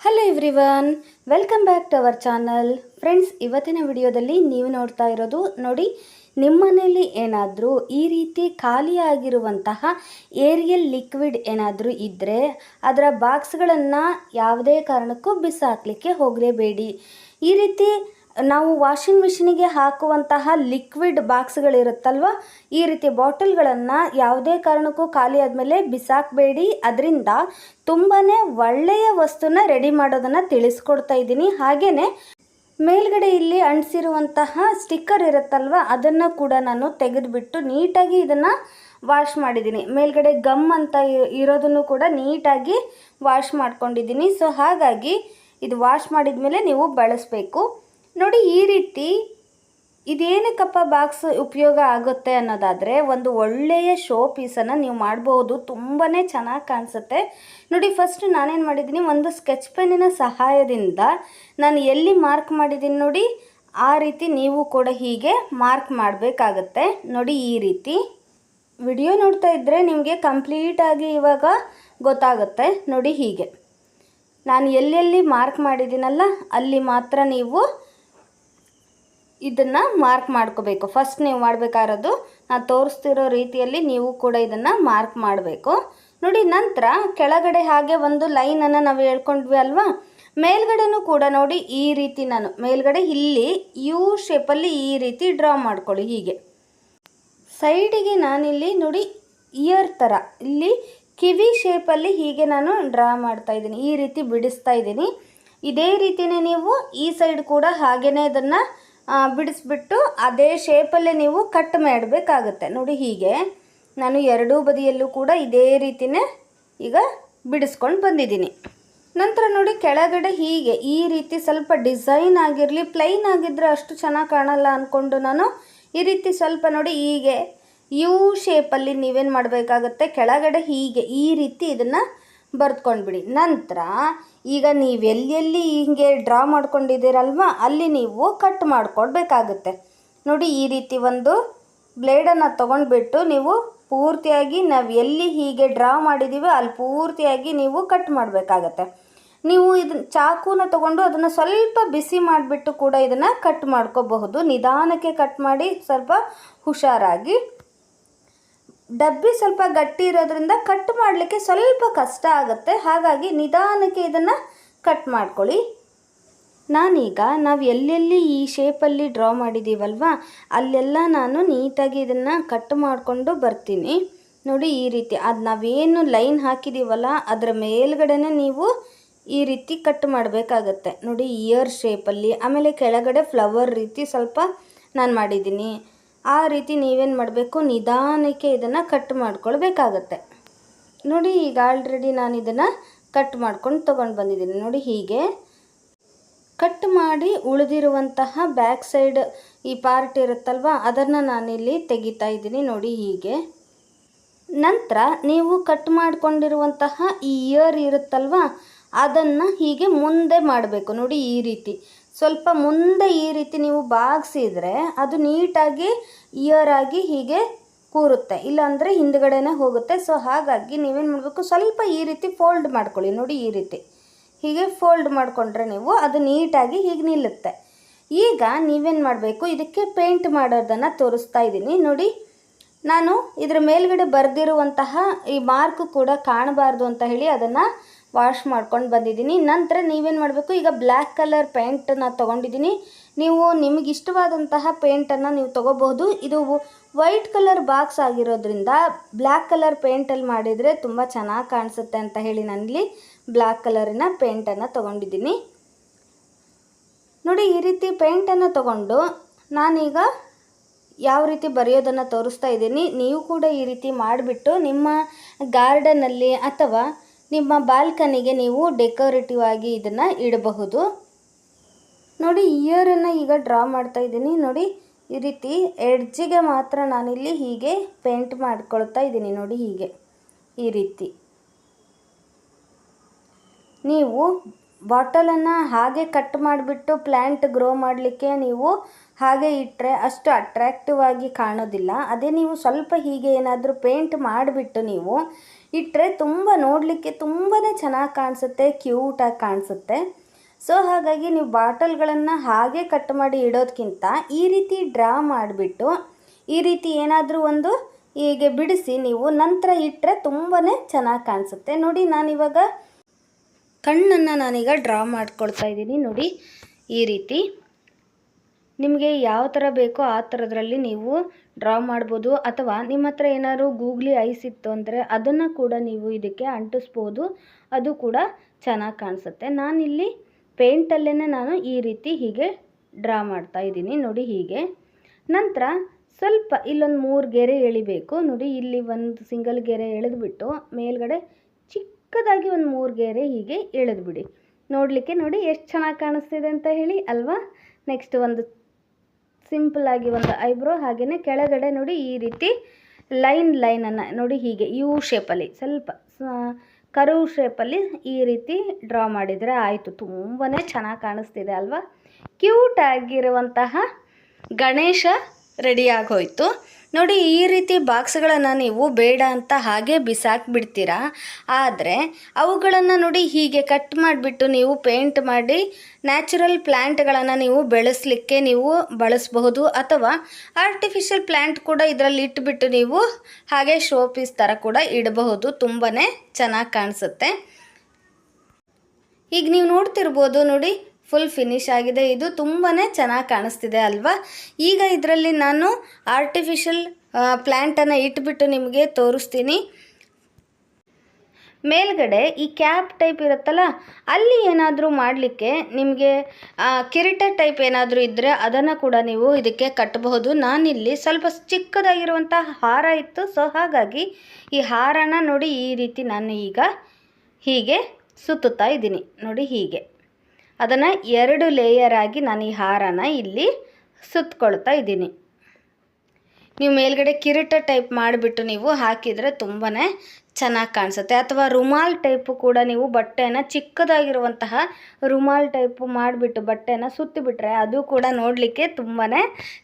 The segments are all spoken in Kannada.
Hello everyone welcome back to our channel friends ಇವತ್ತಿನ ವಿಡಿಯೋದಲ್ಲಿ ನೀವು ನೋಡ್ತಾ ಇರೋದು ನೋಡಿ ನಿಮ್ಮ ಮನೆಯಲ್ಲಿ ಏನಾದರೂ ಈ ರೀತಿ ಖಾಲಿಯಾಗಿರುವಂತಹ ಏರಿಯಲ್ ಲಿಕ್ವಿಡ್ ಏನಾದರೂ ಇದ್ದರೆ ಅದರ ಬಾಕ್ಸ್ಗಳನ್ನು ಯಾವುದೇ ಕಾರಣಕ್ಕೂ ಬಿಸಾಕಲಿಕ್ಕೆ ಹೋಗಲೇಬೇಡಿ. ಈ ರೀತಿ ನಾವು ವಾಷಿಂಗ್ ಮಿಷಿನಿಗೆ ಹಾಕುವಂತಹ ಲಿಕ್ವಿಡ್ ಬಾಕ್ಸ್ಗಳಿರುತ್ತಲ್ವ? ಈ ರೀತಿ ಬಾಟಲ್ಗಳನ್ನು ಯಾವುದೇ ಕಾರಣಕ್ಕೂ ಖಾಲಿ ಆದಮೇಲೆ ಬಿಸಾಕಬೇಡಿ. ಅದರಿಂದ ತುಂಬಾ ಒಳ್ಳೆಯ ವಸ್ತುನ ರೆಡಿ ಮಾಡೋದನ್ನು ತಿಳಿಸ್ಕೊಡ್ತಾ ಇದ್ದೀನಿ. ಹಾಗೇ ಮೇಲ್ಗಡೆ ಇಲ್ಲಿ ಅಂಟಿಸಿರುವಂತಹ ಸ್ಟಿಕ್ಕರ್ ಇರುತ್ತಲ್ವ? ಅದನ್ನು ಕೂಡ ನಾನು ತೆಗೆದುಬಿಟ್ಟು ನೀಟಾಗಿ ಇದನ್ನು ವಾಶ್ ಮಾಡಿದ್ದೀನಿ. ಮೇಲ್ಗಡೆ ಗಮ್ ಅಂತ ಇರೋದನ್ನು ಕೂಡ ನೀಟಾಗಿ ವಾಶ್ ಮಾಡ್ಕೊಂಡಿದ್ದೀನಿ. ಸೊ ಹಾಗಾಗಿ ಇದು ವಾಶ್ ಮಾಡಿದ ಮೇಲೆ ನೀವು ಬಳಸಬೇಕು. ನೋಡಿ, ಈ ರೀತಿ ಇದೇನಕ್ಕಪ್ಪ ಬಾಕ್ಸ್ ಉಪಯೋಗ ಆಗುತ್ತೆ ಅನ್ನೋದಾದರೆ, ಒಂದು ಒಳ್ಳೆಯ ಶೋ ಪೀಸನ್ನು ನೀವು ಮಾಡ್ಬೋದು. ತುಂಬಾ ಚೆನ್ನಾಗಿ ಕಾಣಿಸುತ್ತೆ. ನೋಡಿ ಫಸ್ಟ್ ನಾನೇನು ಮಾಡಿದ್ದೀನಿ, ಒಂದು ಸ್ಕೆಚ್ ಪೆನ್ನಿನ ಸಹಾಯದಿಂದ ನಾನು ಎಲ್ಲಿ ಮಾರ್ಕ್ ಮಾಡಿದ್ದೀನಿ ನೋಡಿ, ಆ ರೀತಿ ನೀವು ಕೂಡ ಹೀಗೆ ಮಾರ್ಕ್ ಮಾಡಬೇಕಾಗತ್ತೆ. ನೋಡಿ, ಈ ರೀತಿ. ವಿಡಿಯೋ ನೋಡ್ತಾ ಇದ್ದರೆ ನಿಮಗೆ ಕಂಪ್ಲೀಟಾಗಿ ಇವಾಗ ಗೊತ್ತಾಗುತ್ತೆ. ನೋಡಿ, ಹೀಗೆ. ನಾನು ಎಲ್ಲೆಲ್ಲಿ ಮಾರ್ಕ್ ಮಾಡಿದ್ದೀನಲ್ಲ, ಅಲ್ಲಿ ಮಾತ್ರ ನೀವು ಇದನ್ನು ಮಾರ್ಕ್ ಮಾಡ್ಕೋಬೇಕು. ಫಸ್ಟ್ ನೀವು ಮಾಡಬೇಕಾಗಿರೋದು ನಾನು ತೋರಿಸ್ತಿರೋ ರೀತಿಯಲ್ಲಿ ನೀವು ಕೂಡ ಇದನ್ನು ಮಾರ್ಕ್ ಮಾಡಬೇಕು. ನೋಡಿ, ನಂತರ ಕೆಳಗಡೆ ಹಾಗೆ ಒಂದು ಲೈನನ್ನು ನಾವು ಹೇಳ್ಕೊಂಡ್ವಿ ಅಲ್ವಾ? ಮೇಲ್ಗಡೆನೂ ಕೂಡ ನೋಡಿ ಈ ರೀತಿ ನಾನು, ಮೇಲ್ಗಡೆ ಇಲ್ಲಿ ಯು ಶೇಪಲ್ಲಿ ಈ ರೀತಿ ಡ್ರಾ ಮಾಡ್ಕೊಳ್ಳಿ ಹೀಗೆ. ಸೈಡಿಗೆ ನಾನಿಲ್ಲಿ ನೋಡಿ ಇಯರ್ ಥರ ಇಲ್ಲಿ ಕಿವಿ ಶೇಪಲ್ಲಿ ಹೀಗೆ ನಾನು ಡ್ರಾ ಮಾಡ್ತಾ ಇದ್ದೀನಿ, ಈ ರೀತಿ ಬಿಡಿಸ್ತಾ ಇದ್ದೀನಿ. ಇದೇ ರೀತಿಯೇ ನೀವು ಈ ಸೈಡ್ ಕೂಡ ಹಾಗೆಯೇ ಇದನ್ನು ಬಿಡಿಸ್ಬಿಟ್ಟು ಅದೇ ಶೇಪಲ್ಲೇ ನೀವು ಕಟ್ ಮಾಡಬೇಕಾಗುತ್ತೆ. ನೋಡಿ ಹೀಗೆ. ನಾನು ಎರಡೂ ಬದಿಯಲ್ಲೂ ಕೂಡ ಇದೇ ರೀತಿಯೇ ಈಗ ಬಿಡಿಸ್ಕೊಂಡು ಬಂದಿದ್ದೀನಿ. ನಂತರ ನೋಡಿ ಕೆಳಗಡೆ ಹೀಗೆ ಈ ರೀತಿ ಸ್ವಲ್ಪ ಡಿಸೈನ್ ಆಗಿರಲಿ ಪ್ಲೈನ್ ಆಗಿದ್ದರೆ ಅಷ್ಟು ಚೆನ್ನಾಗಿ ಕಾಣಲ್ಲ ಅಂದ್ಕೊಂಡು ನಾನು ಈ ರೀತಿ ಸ್ವಲ್ಪ ನೋಡಿ ಹೀಗೆ ಯು ಶೇಪಲ್ಲಿ ನೀವೇನು ಮಾಡಬೇಕಾಗತ್ತೆ, ಕೆಳಗಡೆ ಹೀಗೆ ಈ ರೀತಿ ಇದನ್ನು ಬರೆದ್ಕೊಂಡ್ಬಿಡಿ. ನಂತರ ಈಗ ನೀವು ಎಲ್ಲೆಲ್ಲಿ ಹೀಗೆ ಡ್ರಾ ಮಾಡ್ಕೊಂಡಿದ್ದೀರಲ್ವ, ಅಲ್ಲಿ ನೀವು ಕಟ್ ಮಾಡ್ಕೊಡ್ಬೇಕಾಗುತ್ತೆ ನೋಡಿ ಈ ರೀತಿ ಒಂದು ಬ್ಲೇಡನ್ನು ತೊಗೊಂಡ್ಬಿಟ್ಟು ನೀವು ಪೂರ್ತಿಯಾಗಿ ನಾವು ಎಲ್ಲಿ ಹೀಗೆ ಡ್ರಾ ಮಾಡಿದ್ದೀವೋ ಅಲ್ಲಿ ಪೂರ್ತಿಯಾಗಿ ನೀವು ಕಟ್ ಮಾಡಬೇಕಾಗತ್ತೆ. ನೀವು ಇದನ್ನ ಚಾಕುನ ತೊಗೊಂಡು ಅದನ್ನು ಸ್ವಲ್ಪ ಬಿಸಿ ಮಾಡಿಬಿಟ್ಟು ಕೂಡ ಇದನ್ನು ಕಟ್ ಮಾಡ್ಕೋಬಹುದು. ನಿಧಾನಕ್ಕೆ ಕಟ್ ಮಾಡಿ ಸ್ವಲ್ಪ ಹುಷಾರಾಗಿ ಡಬ್ಬಿ ಸ್ವಲ್ಪ ಗಟ್ಟಿ ಇರೋದ್ರಿಂದ ಕಟ್ ಮಾಡಲಿಕ್ಕೆ ಸ್ವಲ್ಪ ಕಷ್ಟ ಆಗುತ್ತೆ. ಹಾಗಾಗಿ ನಿಧಾನಕ್ಕೆ ಇದನ್ನು ಕಟ್ ಮಾಡ್ಕೊಳ್ಳಿ. ನಾನೀಗ ನಾವು ಎಲ್ಲೆಲ್ಲಿ ಈ ಶೇಪಲ್ಲಿ ಡ್ರಾ ಮಾಡಿದ್ದೀವಲ್ವ ಅಲ್ಲೆಲ್ಲ ನಾನು ನೀಟಾಗಿ ಇದನ್ನು ಕಟ್ ಮಾಡಿಕೊಂಡು ಬರ್ತೀನಿ. ನೋಡಿ ಈ ರೀತಿ, ಅದು ನಾವೇನು ಲೈನ್ ಹಾಕಿದ್ದೀವಲ್ಲ ಅದರ ಮೇಲ್ಗಡೆನೇ ನೀವು ಈ ರೀತಿ ಕಟ್ ಮಾಡಬೇಕಾಗತ್ತೆ. ನೋಡಿ ಇಯರ್ ಶೇಪಲ್ಲಿ, ಆಮೇಲೆ ಕೆಳಗಡೆ ಫ್ಲವರ್ ರೀತಿ ಸ್ವಲ್ಪ ನಾನು ಮಾಡಿದ್ದೀನಿ. ಆ ರೀತಿ ನೀವೇನು ಮಾಡಬೇಕು? ನಿಧಾನಕ್ಕೆ ಇದನ್ನು ಕಟ್ ಮಾಡ್ಕೊಳ್ಬೇಕಾಗತ್ತೆ. ನೋಡಿ, ಈಗ ಆಲ್ರೆಡಿ ನಾನು ಇದನ್ನು ಕಟ್ ಮಾಡ್ಕೊಂಡು ತೊಗೊಂಡು ಬಂದಿದ್ದೀನಿ. ನೋಡಿ, ಹೀಗೆ. ಕಟ್ ಮಾಡಿ ಉಳಿದಿರುವಂತಹ ಬ್ಯಾಕ್ ಸೈಡ್ ಈ ಪಾರ್ಟ್ ಇರುತ್ತಲ್ವ? ಅದನ್ನು ನಾನಿಲ್ಲಿ ತೆಗಿತಾ ಇದ್ದೀನಿ. ನೋಡಿ, ಹೀಗೆ. ನಂತರ ನೀವು ಕಟ್ ಮಾಡಿಕೊಂಡಿರುವಂತಹ ಈ ಇಯರ್ ಇರುತ್ತಲ್ವ? ಅದನ್ನು ಹೀಗೆ ಮುಂದೆ ಮಾಡಬೇಕು. ನೋಡಿ, ಈ ರೀತಿ. ಸ್ವಲ್ಪ ಮುಂದೆ ಈ ರೀತಿ ನೀವು ಬಾಗಿಸಿದ್ರೆ ಅದು ನೀಟಾಗಿ ಇಯರ್ ಆಗಿ ಹೀಗೆ ಕೂರುತ್ತೆ. ಇಲ್ಲಾಂದರೆ ಹಿಂದ್ಗಡೆನೇ ಹೋಗುತ್ತೆ. ಸೊ ಹಾಗಾಗಿ ನೀವೇನು ಮಾಡಬೇಕು? ಸ್ವಲ್ಪ ಈ ರೀತಿ ಫೋಲ್ಡ್ ಮಾಡ್ಕೊಳ್ಳಿ. ನೋಡಿ ಈ ರೀತಿ. ಹೀಗೆ ಫೋಲ್ಡ್ ಮಾಡಿಕೊಂಡ್ರೆ ನೀವು ಅದು ನೀಟಾಗಿ ಹೀಗೆ ನಿಲ್ಲುತ್ತೆ. ಈಗ ನೀವೇನು ಮಾಡಬೇಕು? ಇದಕ್ಕೆ ಪೇಂಟ್ ಮಾಡೋದನ್ನು ತೋರಿಸ್ತಾ ಇದ್ದೀನಿ. ನೋಡಿ, ನಾನು ಇದರ ಮೇಲ್ಗಡೆ ಬರೆದಿರುವಂತಹ ಈ ಮಾರ್ಕ್ ಕೂಡ ಕಾಣಬಾರ್ದು ಅಂತ ಹೇಳಿ ಅದನ್ನು ವಾಶ್ ಮಾಡ್ಕೊಂಡು ಬಂದಿದ್ದೀನಿ. ನಂತರ ನೀವೇನು ಮಾಡಬೇಕು? ಈಗ ಬ್ಲ್ಯಾಕ್ ಕಲರ್ ಪೇಂಟನ್ನು ತೊಗೊಂಡಿದ್ದೀನಿ. ನೀವು ನಿಮಗೆ ಇಷ್ಟವಾದಂತಹ ಪೇಂಟನ್ನು ನೀವು ತೊಗೋಬಹುದು. ಇದು ವೈಟ್ ಕಲರ್ ಬಾಕ್ಸ್ ಆಗಿರೋದ್ರಿಂದ ಬ್ಲ್ಯಾಕ್ ಕಲರ್ ಪೇಂಟಲ್ಲಿ ಮಾಡಿದರೆ ತುಂಬ ಚೆನ್ನಾಗಿ ಕಾಣಿಸುತ್ತೆ ಅಂತ ಹೇಳಿ ನಾನಿಲ್ಲಿ ಬ್ಲ್ಯಾಕ್ ಕಲರಿನ ಪೇಂಟನ್ನು ತೊಗೊಂಡಿದ್ದೀನಿ. ನೋಡಿ, ಈ ರೀತಿ ಪೇಂಟನ್ನು ತಗೊಂಡು ನಾನೀಗ ಯಾವ ರೀತಿ ಬರೆಯೋದನ್ನು ತೋರಿಸ್ತಾ ಇದ್ದೀನಿ. ನೀವು ಕೂಡ ಈ ರೀತಿ ಮಾಡಿಬಿಟ್ಟು ನಿಮ್ಮ ಗಾರ್ಡನಲ್ಲಿ ಅಥವಾ ನಿಮ್ಮ ಬಾಲ್ಕನಿಗೆ ನೀವು ಡೆಕೋರೇಟಿವ್ ಆಗಿ ಇದನ್ನು ಇಡಬಹುದು. ನೋಡಿ ಇಯರನ್ನು ಈಗ ಡ್ರಾ ಮಾಡ್ತಾ ಇದ್ದೀನಿ. ನೋಡಿ, ಈ ರೀತಿ ಎಡ್ಜಿಗೆ ಮಾತ್ರ ನಾನಿಲ್ಲಿ ಹೀಗೆ ಪೇಂಟ್ ಮಾಡ್ಕೊಳ್ತಾ ಇದ್ದೀನಿ. ನೋಡಿ, ಹೀಗೆ. ಈ ರೀತಿ. ನೀವು ಬಾಟಲನ್ನು ಹಾಗೆ ಕಟ್ ಮಾಡಿಬಿಟ್ಟು ಪ್ಲ್ಯಾಂಟ್ ಗ್ರೋ ಮಾಡಲಿಕ್ಕೆ ನೀವು ಹಾಗೆ ಇಟ್ಟರೆ ಅಷ್ಟು ಅಟ್ರ್ಯಾಕ್ಟಿವ್ ಆಗಿ ಕಾಣೋದಿಲ್ಲ. ಅದೇ ನೀವು ಸ್ವಲ್ಪ ಹೀಗೆ ಏನಾದರೂ ಪೇಂಟ್ ಮಾಡಿಬಿಟ್ಟು ನೀವು ಇಟ್ಟರೆ ತುಂಬ ನೋಡಲಿಕ್ಕೆ ತುಂಬಾ ಚೆನ್ನಾಗಿ ಕಾಣಿಸುತ್ತೆ ಕ್ಯೂಟಾಗಿ ಕಾಣಿಸುತ್ತೆ. ಸೊ ಹಾಗಾಗಿ ನೀವು ಬಾಟಲ್ಗಳನ್ನು ಹಾಗೆ ಕಟ್ ಮಾಡಿ ಇಡೋದಕ್ಕಿಂತ ಈ ರೀತಿ ಡ್ರಾ ಮಾಡಿಬಿಟ್ಟು, ಈ ರೀತಿ ಏನಾದರೂ ಒಂದು ಹೀಗೆ ಬಿಡಿಸಿ ನೀವು ನಂತರ ಇಟ್ಟರೆ ತುಂಬಾ ಚೆನ್ನಾಗಿ ಕಾಣಿಸುತ್ತೆ. ನೋಡಿ, ನಾನಿವಾಗ ಕಣ್ಣನ್ನು ನಾನೀಗ ಡ್ರಾ ಮಾಡ್ಕೊಳ್ತಾ ಇದ್ದೀನಿ. ನೋಡಿ, ಈ ರೀತಿ. ನಿಮಗೆ ಯಾವ ಥರ ಬೇಕೋ ಆ ಥರದ್ರಲ್ಲಿ ನೀವು ಡ್ರಾ ಮಾಡ್ಬೋದು. ಅಥವಾ ನಿಮ್ಮ ಹತ್ರ ಏನಾದ್ರು ಗೂಗ್ಲಿ ಐಸ್ ಇತ್ತು ಅಂದರೆ ಅದನ್ನು ಕೂಡ ನೀವು ಇದಕ್ಕೆ ಅಂಟಿಸ್ಬೋದು. ಅದು ಕೂಡ ಚೆನ್ನಾಗಿ ಕಾಣಿಸುತ್ತೆ. ನಾನಿಲ್ಲಿ ಪೇಂಟಲ್ಲೇ ನಾನು ಈ ರೀತಿ ಹೀಗೆ ಡ್ರಾ ಮಾಡ್ತಾ ಇದ್ದೀನಿ. ನೋಡಿ ಹೀಗೆ. ನಂತರ ಸ್ವಲ್ಪ ಇಲ್ಲೊಂದು ಮೂರು ಗೆರೆ ಎಳಿಬೇಕು. ನೋಡಿ ಇಲ್ಲಿ ಒಂದು ಸಿಂಗಲ್ ಗೆರೆ ಎಳೆದ್ಬಿಟ್ಟು ಮೇಲ್ಗಡೆ ಚಿಕ್ಕದಾಗಿ ಒಂದು ಮೂರು ಗೆರೆ ಹೀಗೆ ಎಳೆದ್ಬಿಡಿ. ನೋಡಲಿಕ್ಕೆ ನೋಡಿ ಎಷ್ಟು ಚೆನ್ನಾಗಿ ಕಾಣಿಸ್ತಿದೆ ಅಂತ ಹೇಳಿ ಅಲ್ವಾ? ನೆಕ್ಸ್ಟ್ ಒಂದು ಸಿಂಪಲ್ಲಾಗಿ ಒಂದು ಐಬ್ರೋ ಹಾಗೆಯೇ ಕೆಳಗಡೆ ನೋಡಿ ಈ ರೀತಿ ಲೈನ್ ಲೈನನ್ನು ನೋಡಿ ಹೀಗೆ ಯು ಶೇಪಲ್ಲಿ ಸ್ವಲ್ಪ ಕರು ಶೇಪಲ್ಲಿ ಈ ರೀತಿ ಡ್ರಾ ಮಾಡಿದರೆ ಆಯಿತು. ತುಂಬಾ ಚೆನ್ನಾಗಿ ಕಾಣಿಸ್ತಿದೆ ಅಲ್ವಾ? ಕ್ಯೂಟ್ ಆಗಿರುವಂತಹ ಗಣೇಶ ರೆಡಿಯಾಗಿ ಹೋಯಿತು ನೋಡಿ, ಈ ರೀತಿ ಬಾಕ್ಸ್ಗಳನ್ನು ನೀವು ಬೇಡ ಅಂತ ಹಾಗೆ ಬಿಸಾಕ್ಬಿಡ್ತೀರಾ? ಆದರೆ, ಅವುಗಳನ್ನು ನೋಡಿ ಹೀಗೆ ಕಟ್ ಮಾಡಿಬಿಟ್ಟು ನೀವು ಪೇಂಟ್ ಮಾಡಿ ನ್ಯಾಚುರಲ್ ಪ್ಲ್ಯಾಂಟ್ಗಳನ್ನು ನೀವು ಬೆಳೆಸಲಿಕ್ಕೆ ನೀವು ಬಳಸಬಹುದು. ಅಥವಾ ಆರ್ಟಿಫಿಷಿಯಲ್ ಪ್ಲ್ಯಾಂಟ್ ಕೂಡ ಇದರಲ್ಲಿ ಇಟ್ಬಿಟ್ಟು ನೀವು ಹಾಗೆ ಶೋ ಪೀಸ್ ಥರ ಕೂಡ ಇಡಬಹುದು. ತುಂಬಾ ಚೆನ್ನಾಗಿ ಕಾಣಿಸುತ್ತೆ. ಈಗ ನೀವು ನೋಡ್ತಿರ್ಬೋದು, ನೋಡಿ ಫುಲ್ ಫಿನಿಶ್ ಆಗಿದೆ. ಇದು ತುಂಬಾ ಚೆನ್ನಾಗಿ ಕಾಣಿಸ್ತಿದೆ ಅಲ್ವಾ? ಈಗ ಇದರಲ್ಲಿ ನಾನು ಆರ್ಟಿಫಿಷಿಯಲ್ ಪ್ಲ್ಯಾಂಟನ್ನು ಇಟ್ಬಿಟ್ಟು ನಿಮಗೆ ತೋರಿಸ್ತೀನಿ. ಮೇಲ್ಗಡೆ ಈ ಕ್ಯಾಪ್ ಟೈಪ್ ಇರುತ್ತಲ್ಲ, ಅಲ್ಲಿ ಏನಾದರೂ ಮಾಡಲಿಕ್ಕೆ ನಿಮಗೆ ಕಿರೀಟ ಟೈಪ್ ಏನಾದರೂ ಇದ್ದರೆ ಅದನ್ನು ಕೂಡ ನೀವು ಇದಕ್ಕೆ ಕಟ್ಟಬಹುದು ನಾನಿಲ್ಲಿ ಸ್ವಲ್ಪ ಚಿಕ್ಕದಾಗಿರುವಂಥ ಹಾರ ಇತ್ತು. ಸೊ ಹಾಗಾಗಿ ಈ ಹಾರನ ನೋಡಿ ಈ ರೀತಿ ನಾನು ಈಗ ಹೀಗೆ ಸುತ್ತುತ್ತಾ ಇದ್ದೀನಿ. ನೋಡಿ ಹೀಗೆ. ಅದನ್ನು ಎರಡು ಲೇಯರ್ ಆಗಿ ನಾನು ಈ ಹಾರನ ಇಲ್ಲಿ ಸುತ್ತಕೊಳ್ತಾ ಇದ್ದೀನಿ. ನೀವು ಮೇಲ್ಗಡೆ ಕಿರೀಟ ಟೈಪ್ ಮಾಡಿಬಿಟ್ಟು ನೀವು ಹಾಕಿದರೆ ತುಂಬಾ ಚೆನ್ನಾಗಿ ಕಾಣಿಸುತ್ತೆ. ಅಥವಾ ರುಮಾಲ್ ಟೈಪು ಕೂಡ ನೀವು ಬಟ್ಟೆನ ಚಿಕ್ಕದಾಗಿರುವಂತಹ ರುಮಾಲ್ ಟೈಪು ಮಾಡಿಬಿಟ್ಟು ಬಟ್ಟೆನ ಸುತ್ತಿಬಿಟ್ರೆ ಅದು ಕೂಡ ನೋಡಲಿಕ್ಕೆ ತುಂಬಾ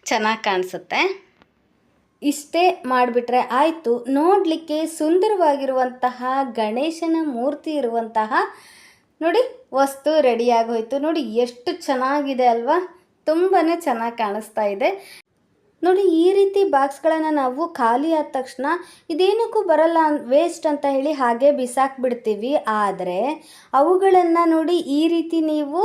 ಚೆನ್ನಾಗಿ ಕಾಣಿಸುತ್ತೆ. ಇಷ್ಟೇ ಮಾಡಿಬಿಟ್ರೆ ಆಯಿತು. ನೋಡಲಿಕ್ಕೆ ಸುಂದರವಾಗಿರುವಂತಹ ಗಣೇಶನ ಮೂರ್ತಿ ಇರುವಂತಹ ನೋಡಿ, ವಸ್ತು ರೆಡಿಯಾಗಿ ಹೋಯಿತು ನೋಡಿ, ಎಷ್ಟು ಚೆನ್ನಾಗಿದೆ ಅಲ್ವಾ? ತುಂಬಾ ಚೆನ್ನಾಗಿ ಕಾಣಿಸ್ತಾ ಇದೆ. ನೋಡಿ, ಈ ರೀತಿ ಬಾಕ್ಸ್ಗಳನ್ನು ನಾವು ಖಾಲಿ ಆದ ತಕ್ಷಣ ಇದೇನಕ್ಕೂ ಬರಲ್ಲ ವೇಸ್ಟ್ ಅಂತ ಹೇಳಿ ಹಾಗೆ ಬಿಸಾಕ್ಬಿಡ್ತೀವಿ. ಆದರೆ, ಅವುಗಳನ್ನು ನೋಡಿ ಈ ರೀತಿ ನೀವು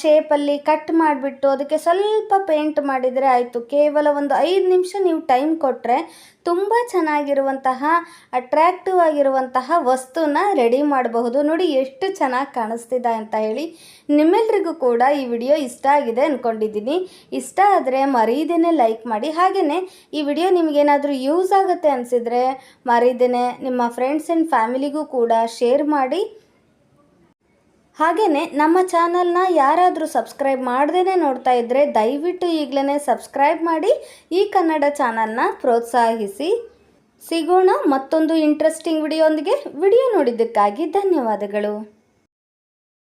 ಶೇಪಲ್ಲಿ ಕಟ್ ಮಾಡಿಬಿಟ್ಟು ಅದಕ್ಕೆ ಸ್ವಲ್ಪ ಪೇಂಟ್ ಮಾಡಿದರೆ ಆಯಿತು. ಕೇವಲ ಒಂದು ಐದು ನಿಮಿಷ ನೀವು ಟೈಮ್ ಕೊಟ್ಟರೆ ತುಂಬ ಚೆನ್ನಾಗಿರುವಂತಹ ಅಟ್ರ್ಯಾಕ್ಟಿವ್ ಆಗಿರುವಂತಹ ವಸ್ತುನ ರೆಡಿ ಮಾಡಬಹುದು. ನೋಡಿ ಎಷ್ಟು ಚೆನ್ನಾಗಿ ಕಾಣಿಸ್ತಿದೆ ಅಂತ ಹೇಳಿ ನಿಮ್ಮೆಲ್ರಿಗೂ ಕೂಡ ಈ ವಿಡಿಯೋ ಇಷ್ಟ ಆಗಿದೆ ಅಂದ್ಕೊಂಡಿದ್ದೀನಿ ಇಷ್ಟ ಆದರೆ ಮರೀದೇನೆ ಲೈಕ್ ಮಾಡಿ. ಹಾಗೆಯೇ ಈ ವಿಡಿಯೋ ನಿಮಗೇನಾದರೂ ಯೂಸ್ ಆಗುತ್ತೆ ಅನಿಸಿದರೆ ಮರೀದೇನೆ ನಿಮ್ಮ ಫ್ರೆಂಡ್ಸ್ ಆ್ಯಂಡ್ ಫ್ಯಾಮಿಲಿಗೂ ಕೂಡ ಶೇರ್ ಮಾಡಿ. ಹಾಗೆಯೇ ನಮ್ಮ ಚಾನಲ್ನ ಯಾರಾದರೂ ಸಬ್ಸ್ಕ್ರೈಬ್ ಮಾಡ್ದೇ ನೋಡ್ತಾ ಇದ್ದರೆ ದಯವಿಟ್ಟು ಈಗಲೇ ಸಬ್ಸ್ಕ್ರೈಬ್ ಮಾಡಿ ಈ ಕನ್ನಡ ಚಾನಲ್ನ ಪ್ರೋತ್ಸಾಹಿಸಿ. ಸಿಗೋಣ ಮತ್ತೊಂದು ಇಂಟ್ರೆಸ್ಟಿಂಗ್ ವಿಡಿಯೋ ಒಂದಿಗೆ. ವಿಡಿಯೋ ನೋಡಿದ್ದಕ್ಕಾಗಿ ಧನ್ಯವಾದಗಳು.